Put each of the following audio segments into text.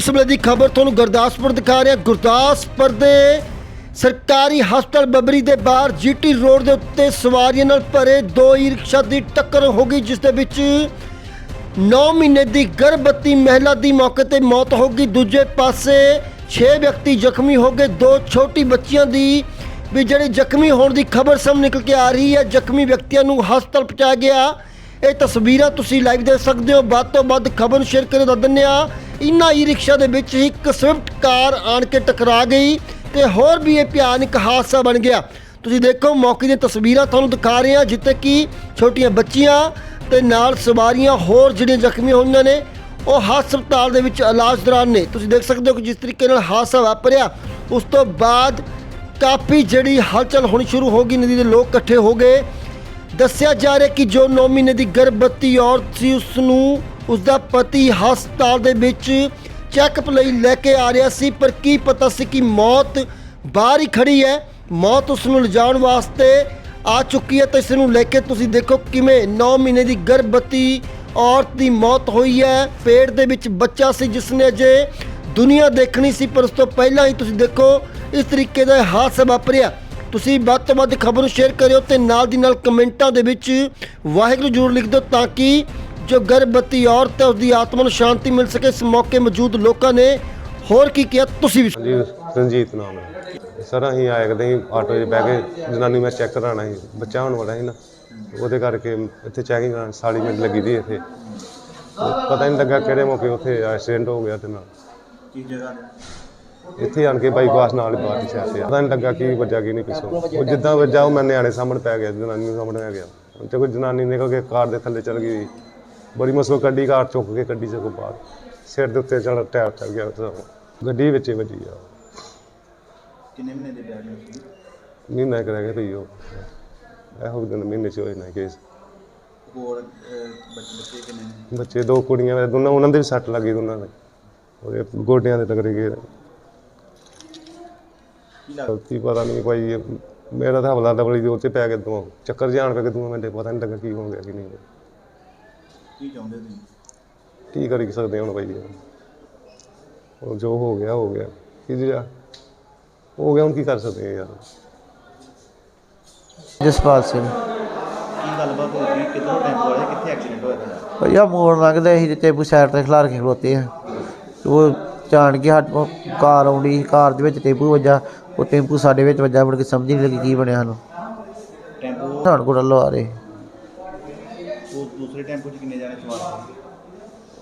ਇਸ ਵੇਲੇ ਦੀ ਖਬਰ ਤੁਹਾਨੂੰ ਗੁਰਦਾਸਪੁਰ ਦਿਖਾ ਰਿਹਾ। ਗੁਰਦਾਸਪੁਰ ਦੇ ਸਰਕਾਰੀ ਹਸਪਤਾਲ ਬੱਬਰੀ ਦੇ ਬਾਹਰ ਜੀਟੀ ਰੋਡ ਦੇ ਉੱਤੇ ਸਵਾਰੀਆਂ ਨਾਲ ਭਰੇ ਦੋ ਈ ਰਿਕਸ਼ਾ ਦੀ ਟੱਕਰ ਹੋ ਗਈ, ਜਿਸ ਦੇ ਵਿੱਚ 9 ਮਹੀਨੇ ਦੀ ਗਰਭਵਤੀ ਮਹਿਲਾ ਦੀ ਮੌਕੇ ਤੇ ਮੌਤ ਹੋ ਗਈ। ਦੂਜੇ ਪਾਸੇ 6 ਵਿਅਕਤੀ ਜ਼ਖਮੀ ਹੋ ਗਏ, ਦੋ ਛੋਟੀ ਬੱਚੀਆਂ ਦੀ ਵੀ ਜਿਹੜੇ ਜ਼ਖਮੀ ਹੋਣ ਦੀ ਖਬਰ ਸਾਹਮਣੇ ਨਿਕਲ ਕੇ ਆ ਰਹੀ ਹੈ। ਜ਼ਖਮੀ ਵਿਅਕਤੀਆਂ ਨੂੰ ਹਸਪਤਾਲ ਪਹੁੰਚਾਇਆ ਗਿਆ। ਇਹ ਤਸਵੀਰਾਂ ਤੁਸੀਂ ਲਾਈਵ ਦੇਖ ਸਕਦੇ ਹੋ। ਵੱਧ ਤੋਂ ਵੱਧ ਖਬਰ ਸ਼ੇਅਰ ਕਰੋ ਦੱਸ ਦਿੰਦੇ ਆ ਇਨ੍ਹਾਂ ਈ ਰਿਕਸ਼ਾ ਦੇ ਵਿੱਚ ਇੱਕ ਸਵਿਫਟ ਕਾਰ ਆਣ ਕੇ ਟਕਰਾ ਗਈ ਤੇ ਹੋਰ ਵੀ ਇਹ ਭਿਆਨਕ ਹਾਦਸਾ ਬਣ ਗਿਆ। ਤੁਸੀਂ ਦੇਖੋ, ਮੌਕੇ ਦੀਆਂ ਤਸਵੀਰਾਂ ਤੁਹਾਨੂੰ ਦਿਖਾ ਰਹੇ ਹਾਂ, ਜਿੱਥੇ ਕਿ ਛੋਟੀਆਂ ਬੱਚੀਆਂ ਤੇ ਨਾਲ ਸਵਾਰੀਆਂ ਹੋਰ ਜਿਹੜੀਆਂ ਜ਼ਖਮੀ ਹੋਈਆਂ ਨੇ, ਉਹ ਹਸਪਤਾਲ ਦੇ ਵਿੱਚ ਇਲਾਜ ਦੌਰਾਨ ਨੇ। ਤੁਸੀਂ ਦੇਖ ਸਕਦੇ ਹੋ ਕਿ ਜਿਸ ਤਰੀਕੇ ਨਾਲ ਹਾਦਸਾ ਵਾਪਰਿਆ, ਉਸ ਤੋਂ ਬਾਅਦ ਕਾਫੀ ਜਿਹੜੀ ਹਲਚਲ ਹੋਣੀ ਸ਼ੁਰੂ ਹੋ ਗਈ, ਨਦੀ ਦੇ ਲੋਕ ਇਕੱਠੇ ਹੋ ਗਏ। ਦੱਸਿਆ ਜਾ ਰਿਹਾ ਕਿ ਜੋ 9 ਮਹੀਨੇ ਦੀ ਗਰਭਵਤੀ ਔਰਤ ਸੀ ਉਸ ਨੂੰ ਉਸ ਦਾ ਪਤੀ ਹਸਪਤਾਲ ਦੇ ਵਿੱਚ ਚੈੱਕਅਪ ਲਈ ਲੈ ਕੇ ਆ ਰਿਹਾ ਸੀ, ਪਰ ਕੀ ਪਤਾ ਸੀ ਕਿ ਮੌਤ ਬਾਹਰ ਹੀ ਖੜੀ ਹੈ। ਮੌਤ ਉਸ ਨੂੰ ਲਿਜਾਣ ਵਾਸਤੇ ਆ ਚੁੱਕੀ ਹੈ ਤਾਂ ਇਸ ਨੂੰ ਲੈ ਕੇ ਤੁਸੀਂ ਦੇਖੋ ਕਿਵੇਂ 9 ਮਹੀਨੇ ਦੀ ਗਰਭਵਤੀ ਔਰਤ ਦੀ ਮੌਤ ਹੋਈ ਹੈ। ਪੇਟ ਦੇ ਵਿੱਚ ਬੱਚਾ ਸੀ ਜਿਸ ਨੇ ਅਜੇ ਦੁਨੀਆ ਦੇਖਣੀ ਸੀ, ਪਰ ਉਸ ਤੋਂ ਪਹਿਲਾਂ ਹੀ ਤੁਸੀਂ ਦੇਖੋ ਇਸ ਤਰੀਕੇ ਦਾ ਹਾਦਸਾ ਵਾਪਰਿਆ। ਤੁਸੀਂ ਵੱਧ ਤੋਂ ਵੱਧ ਖਬਰ ਨੂੰ ਸ਼ੇਅਰ ਕਰਿਓ ਤੇ ਨਾਲ ਦੀ ਨਾਲ ਕਮੈਂਟਾਂ ਦੇ ਵਿੱਚ ਵਾਹਿਗੁਰੂ ਜ਼ਰੂਰ ਲਿਖ ਦਿਓ ਤਾਂ ਕਿ ਜੋ ਗਰਭਵਤੀ ਔਰਤ ਹੈ ਉਸ ਦੀ ਆਤਮਾ ਨੂੰ ਸ਼ਾਂਤੀ ਮਿਲ ਸਕੇ ਇਸ ਮੌਕੇ ਮੌਜੂਦ ਲੋਕਾਂ ਨੇ ਹੋਰ ਕੀ ਕਿਹਾ? ਤੁਸੀਂ ਵੀ ਜੀ ਰਣਜੀਤ ਨਾਮ ਹੈ। ਸਰ ਅਸੀਂ ਆਏ ਕਦੇ ਆਟੋ 'ਚ ਬਹਿ ਕੇ ਜਨਾਨੀ ਮੈਂ ਚੈੱਕ ਕਰਾਉਣਾ ਸੀ। ਬੱਚਾ ਹੋਣ ਵਾਲਾ ਸੀ ਨਾ। ਉਹਦੇ ਕਰਕੇ ਇੱਥੇ ਚੈਕਿੰਗ ਸਾਲੀ ਮਿੰਟ ਲੱਗੀ ਦੀ ਇੱਥੇ। ਪਤਾ ਨਹੀਂ ਲੱਗਾ ਕਿਹੜੇ ਮੌਕੇ ਉੱਥੇ ਐਕਸੀਡੈਂਟ ਹੋ ਗਿਆ ਤੇ ਨਾਲ ਕੀ ਜਗ੍ਹਾ? ਇੱਥੇ ਆਣ ਕੇ ਬਾਈਪਾਸ ਨਾਲ ਹੀ ਬਾਹਰ ਪਿਆ ਪਤਾ ਨਹੀਂ ਲੱਗਾ ਕੀ ਵੱਜਾ ਕੀ ਨਹੀਂ ਪਿੱਛੋਂ। ਉਹ ਜਿੱਦਾਂ ਵੱਜਾ ਉਹ ਮੈਂ ਨਿਆਣੇ ਸਾਹਮਣੇ ਪੈ ਗਿਆ ਜਨਾਨੀ ਸਾਹਮਣੇ ਆ ਗਿਆ। ਤੇ ਕੋਈ ਜਨਾਨੀ ਨਿਕਲ ਕੇ ਕਾਰ ਦੇ ਥੱਲੇ ਚਲ ਗਈ। ਬੜੀ ਮੁਸ਼ਕਲ ਕੱਢੀ ਕਾਰ ਚੁੱਕ ਕੇ ਕੱਢੀ ਸਗੋਂ ਬਾਹਰ। ਸਿਰ ਦੇ ਉੱਤੇ ਚੜ ਟਾਇਰ ਚੜ ਗਿਆ ਉਹਦਾ। ਗੱਡੀ ਵਿੱਚ ਹੀ ਵੱਜੀ ਆ। ਕਿੰਨੇ ਮਹੀਨੇ ਦੇ ਬੈਠ ਸੀ? ਮਹੀਨਾ ਕੁ ਰਹਿ ਗਿਆ ਭਈ ਉਹ ਇਹੋ ਦਿਨ ਮਹੀਨੇ ਚ ਹੋਏ ਨਾ ਕੇਸ ਹੋਰ ਬੱਚੇ ਬੱਚੇ ਕਿੰਨੇ ਨੇ? ਬੱਚੇ ਦੋ ਕੁੜੀਆਂ ਮੇਰੇ ਦੋਨਾਂ ਉਹਨਾਂ ਦੇ ਵੀ ਸੱਟ ਲੱਗੀ ਦੋਨਾਂ ਦੇ। ਉਹਦੇ ਗੋਡਿਆਂ ਦੇ ਤਗੜੇ ਗਏ। ਕੀ ਪਤਾ ਨਹੀਂ ਕੋਈ ਇਹ- ਮੇਰਾ ਤਾਂ ਹਵਲਾ ਦਵਲੀ ਦੇ ਉੱਤੇ ਪੈ ਗਿਆ ਦੋ ਚੱਕਰ ਜਾਣ ਪੈ ਦੋ ਮਿੰਟੇ ਪਤਾ ਨਹੀਂ ਲੱਗਾ ਕੀ ਹੋ ਗਿਆ ਕੀ ਨਹੀਂ ਕੀ ਚਾਹੁੰਦੇ ਤੁਸੀਂ? ਕੀ ਕਰੀ ਸਕਦੇ ਹੁਣ ਭਾਈ ਉਹ ਜੋ ਹੋ ਗਿਆ ਹੋ ਗਿਆ। ਕੀ ਜਿਹੜਾ ਹੋ ਗਿਆ ਹੁਣ ਕੀ ਕਰ ਸਕਦੇ ਆ ਯਾਰ? ਜਸਪਾਲ ਸਿੰਘ। ਕੀ ਗੱਲਬਾਤ ਹੋ ਗਈ? ਕਿੱਧਰੋਂ ਟੈਂਪੋ ਵਾਲੇ ਕਿੱਥੇ ਐਕਸੀਡੈਂਟ ਹੋਇਆ ਤੁਹਾਡਾ? ਭਈਆ ਮੋੜ ਲੰਘਦੇ ਸੀ ਤੇ ਟੇਬੂ ਸਾਈਡ ਤੇ ਖਿਲਾਰ ਕੇ ਖਲੋਤੇ ਆ। ਤੇ ਉਹ ਜਾਣ ਕੇ ਹੱਟ ਕਾਰ ਆਉਂਦੀ ਸੀ, ਕਾਰ ਦੇ ਵਿੱਚ ਟੇਬੂ ਵੱਜਾ ਉਹ ਟੇਂਪੂ ਸਾਡੇ ਵਿੱਚ ਵੱਜਾ ਮੁੜ ਕੇ ਸਮਝ ਨਹੀਂ ਲੱਗੀ ਕੀ ਬਣਿਆ ਸਾਨੂੰ। ਟੈਂਪੋ ਧਾਨ ਕੋਲ ਲੋ ਆ ਰਹੇ। ਦੂਸਰੇ ਟੈਂਪੋ 'ਚ ਕਿੰਨੇ ਜਾਣੇ ਸਵਾਰ ਸੀ?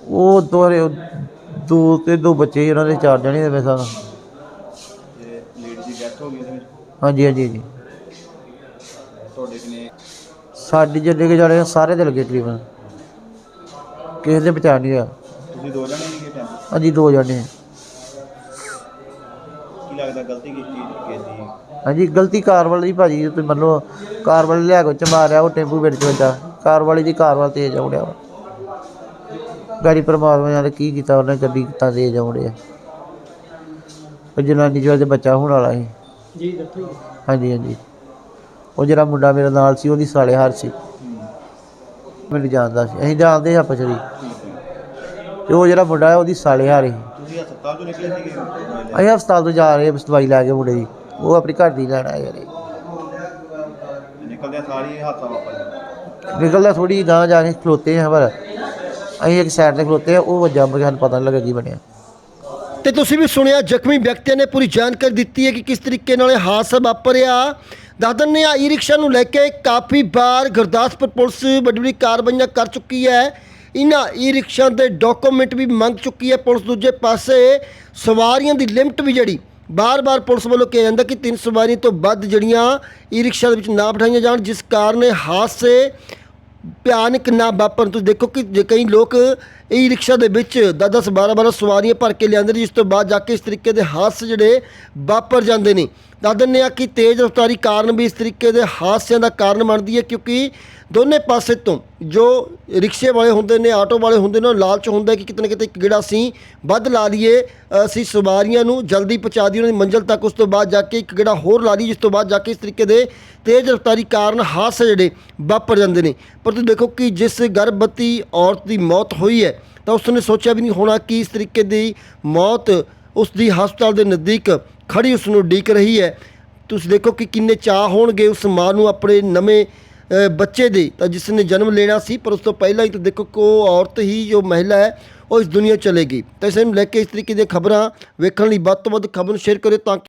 ਉਹ ਦੋਰੇ ਦੋ ਤੇ ਦੋ ਬੱਚੇ ਸੀ, ਉਹਨਾਂ ਦੇ ਚਾਰ ਜਣੇ ਦੇ ਸਾਹ ਤੇ ਲੇਡੀ ਦੀ ਡੈਥ ਹੋ ਗਈ ਉਹਦੇ ਵਿੱਚ? ਹਾਂਜੀ ਹਾਂਜੀ ਹਾਂਜੀ। ਤੁਹਾਡੇ ਕਿੰਨੇ? ਸਾਡੀ ਜਿਹੜੇ ਕੇ ਜਾਣੇ ਸਾਰੇ ਦੇ ਲੱਗੇ ਤਕਰੀਬਨ। ਕਿਸੇ ਦੇ ਬਚਾ ਨਹੀਂ ਆ ਤੁਸੀਂ ਦੋ ਜਣੇ ਸੀਗੇ ਟੈਂਪੋ 'ਚ? ਹਾਂਜੀ ਦੋ ਜਣੇ ਕੀ ਲੱਗਦਾ ਗਲਤੀ ਕੀਤੀ ਕਿਸ ਦੀ ਹਾਂਜੀ ਗਲਤੀ ਕਾਰ ਵਾਲੀ ਦੀ ਭਾਜੀ ਤੁਸੀਂ ਮੰਨ ਲਓ ਕਾਰ ਵਾਲੇ ਲਿਆ ਕੇ ਚ ਮਾਰਿਆ ਉਹ ਟੈਂਪੂ ਵਿੱਚ ਵੱਜਾ। ਕਾਰ ਵਾਲੀ ਦੀ ਕਾਰ ਵਾਲ ਤੇਜ਼ ਆਉੜਿਆ ਗਾੜੀ ਪਰਮਾਤਮਾ ਨੇ ਕੀ ਕੀਤਾ ਉਹਨੇ ਗੱਡੀ ਕਿੱਦਾਂ ਤੇਜ਼ ਆਉੜਿਆ ਉਹ ਜਨਾਨੀ ਜੋ ਦੇ ਬੱਚਾ ਹੋਣ ਵਾਲਾ ਸੀ। ਜੀ ਦੱਸੋ ਹਾਂਜੀ ਹਾਂਜੀ। ਉਹ ਜਿਹੜਾ ਮੁੰਡਾ ਮੇਰੇ ਨਾਲ ਸੀ ਉਹਦੀ ਸਾਲੇ ਹਾਰ ਸੀ। ਮੈਨੂੰ ਜਾਣਦਾ ਸੀ। ਅਸੀਂ ਜਾਣਦੇ ਹਾਂ ਪਛੜੀ ਤੇ ਉਹ ਜਿਹੜਾ ਮੁੰਡਾ ਹੈ ਉਹਦੀ ਸਾਲੇ ਹਾਰ ਸੀ। ਤੁਸੀਂ ਹਸਪਤਾਲ ਤੋਂ ਨਿਕਲੇ ਸੀਗੇ? ਅਸੀਂ ਹਸਪਤਾਲ ਤੋਂ ਜਾ ਰਹੇ ਹਾਂ ਦਵਾਈ ਲੈ ਕੇ ਮੁੰਡੇ ਦੀ। ਉਹ ਆਪਣੀ ਘਰ ਦੀ ਲੈਣ ਆਇਆ ਯਾਰ ਨਿਕਲਦਿਆਂ ਸਾਰੀ ਹਾਦਸਾ ਵਾਪਰ ਗਿਆ ਨਿਕਲਦਾ ਥੋੜੀ ਗਾਂ ਜਾ ਕੇ ਖਲੋਤੇ ਹਾਂ ਪਰ ਅਸੀਂ ਇੱਕ ਸਾਈਡ ਤੇ ਖਲੋਤੇ ਆ, ਉਹ ਵੱਜਾ ਮੁੜ ਸਾਨੂੰ ਪਤਾ ਨਹੀਂ ਲੱਗਾ ਕੀ ਬਣਿਆ। ਤੇ ਤੁਸੀਂ ਵੀ ਸੁਣਿਆ, ਜ਼ਖਮੀ ਵਿਅਕਤੀਆਂ ਨੇ ਪੂਰੀ ਜਾਣਕਾਰੀ ਦਿੱਤੀ ਹੈ ਕਿ ਕਿਸ ਤਰੀਕੇ ਨਾਲ ਇਹ ਹਾਦਸਾ ਵਾਪਰਿਆ। ਦੱਸ ਦਿੰਦੇ ਆ ਈ ਰਿਕਸ਼ਾ ਨੂੰ ਲੈ ਕੇ ਕਾਫੀ ਵਾਰ ਗੁਰਦਾਸਪੁਰ ਪੁਲਿਸ ਵੱਡੀ ਵੱਡੀ ਕਾਰਵਾਈਆਂ ਕਰ ਚੁੱਕੀ ਹੈ। ਇਹਨਾਂ ਈ ਰਿਕਸ਼ਾ ਦੇ ਡਾਕੂਮੈਂਟ ਵੀ ਮੰਗ ਚੁੱਕੀ ਹੈ। ਪੁਲਿਸ ਦੂਜੇ ਪਾਸੇ ਸਵਾਰੀਆਂ ਦੀ ਲਿਮਟ ਵੀ ਜਿਹੜੀ ਬਾਰ-ਬਾਰ ਪੁਲਿਸ ਵੱਲੋਂ ਕਿਹਾ ਜਾਂਦਾ ਕਿ ਤਿੰਨ ਸਵਾਰੀਆਂ ਤੋਂ ਵੱਧ ਜਿਹੜੀਆਂ ਈ ਰਿਕਸ਼ਾ ਦੇ ਵਿੱਚ ਨਾ ਬਿਠਾਈਆਂ ਜਾਣ, ਜਿਸ ਕਾਰਨ ਹਾਦਸੇ ਭਿਆਨਕ ਨਾ ਵਾਪਰਨ। ਤੁਸੀਂ ਦੇਖੋ ਕਿ ਜੇ ਕਈ ਲੋਕ ਈ ਰਿਕਸ਼ਾ ਦੇ ਵਿੱਚ 10-10 12-12 ਸਵਾਰੀਆਂ ਭਰ ਕੇ ਲਿਆਉਂਦੇ ਨੇ, ਜਿਸ ਤੋਂ ਬਾਅਦ ਜਾ ਕੇ ਇਸ ਤਰੀਕੇ ਦੇ ਹਾਦਸੇ ਜਿਹੜੇ ਵਾਪਰ ਜਾਂਦੇ ਨੇ। ਦੱਸ ਦਿੰਦੇ ਆ ਕਿ ਤੇਜ਼ ਰਫ਼ਤਾਰੀ ਕਾਰਨ ਵੀ ਇਸ ਤਰੀਕੇ ਦੇ ਹਾਦਸਿਆਂ ਦਾ ਕਾਰਨ ਬਣਦੀ ਹੈ, ਕਿਉਂਕਿ ਦੋਨੇ ਪਾਸੇ ਤੋਂ ਜੋ ਰਿਕਸ਼ੇ ਵਾਲੇ ਹੁੰਦੇ ਨੇ, ਆਟੋ ਵਾਲੇ ਹੁੰਦੇ ਨੇ ਉਹ ਲਾਲਚ ਹੁੰਦਾ ਕਿ ਕਿਤੇ ਨਾ ਕਿਤੇ ਇੱਕ ਗੇੜਾ ਅਸੀਂ ਵੱਧ ਲਾ ਲਈਏ। ਅਸੀਂ ਸਵਾਰੀਆਂ ਨੂੰ ਜਲਦੀ ਪਹੁੰਚਾ ਦਈਏ, ਉਹਨਾਂ ਦੀ ਮੰਜ਼ਿਲ ਤੱਕ ਉਸ ਤੋਂ ਬਾਅਦ ਜਾ ਕੇ ਇੱਕ ਗੇੜਾ ਹੋਰ ਲਾ ਲਈਏ, ਜਿਸ ਤੋਂ ਬਾਅਦ ਜਾ ਕੇ ਇਸ ਤਰੀਕੇ ਦੇ ਤੇਜ਼ ਰਫ਼ਤਾਰੀ ਕਾਰਨ ਹਾਦਸੇ ਜਿਹੜੇ ਵਾਪਰ ਜਾਂਦੇ ਨੇ। ਪਰ ਤੁਸੀਂ ਦੇਖੋ ਕਿ ਜਿਸ ਗਰਭਵਤੀ ਔਰਤ ਦੀ ਮੌਤ ਹੋਈ ਹੈ, ਤਾਂ ਉਸਨੇ ਸੋਚਿਆ ਵੀ ਨਹੀਂ ਹੋਣਾ ਕਿ ਇਸ ਤਰੀਕੇ ਦੀ ਮੌਤ ਉਸ ਦੀ ਹਸਪਤਾਲ ਦੇ ਨਜ਼ਦੀਕ ਖੜੀ ਉਸ ਨੂੰ ਉਡੀਕ ਰਹੀ ਹੈ। ਤੁਸੀਂ ਦੇਖੋ ਕਿ ਕਿੰਨੇ ਚਾਹ ਹੋਣਗੇ ਉਸ ਮਾਂ ਨੂੰ ਆਪਣੇ ਨਵੇਂ ਬੱਚੇ ਦੇ। ਤਾਂ ਜਿਸ ਨੇ ਜਨਮ ਲੈਣਾ ਸੀ, ਪਰ ਉਸ ਤੋਂ ਪਹਿਲਾਂ ਹੀ ਤਾਂ ਦੇਖੋ ਕਿ ਉਹ ਔਰਤ ਹੀ ਜੋ ਮਹਿਲਾ ਹੈ, ਉਹ ਇਸ ਦੁਨੀਆ ਚਲੇਗੀ ਤਾਂ ਇਸ ਨੂੰ ਲੈ ਕੇ ਇਸ ਤਰੀਕੇ ਦੀਆਂ ਖਬਰਾਂ ਵੇਖਣ ਲਈ ਵੱਧ ਤੋਂ ਵੱਧ ਖਬਰ ਸ਼ੇਅਰ ਕਰਿਓ ਤਾਂ ਕਿ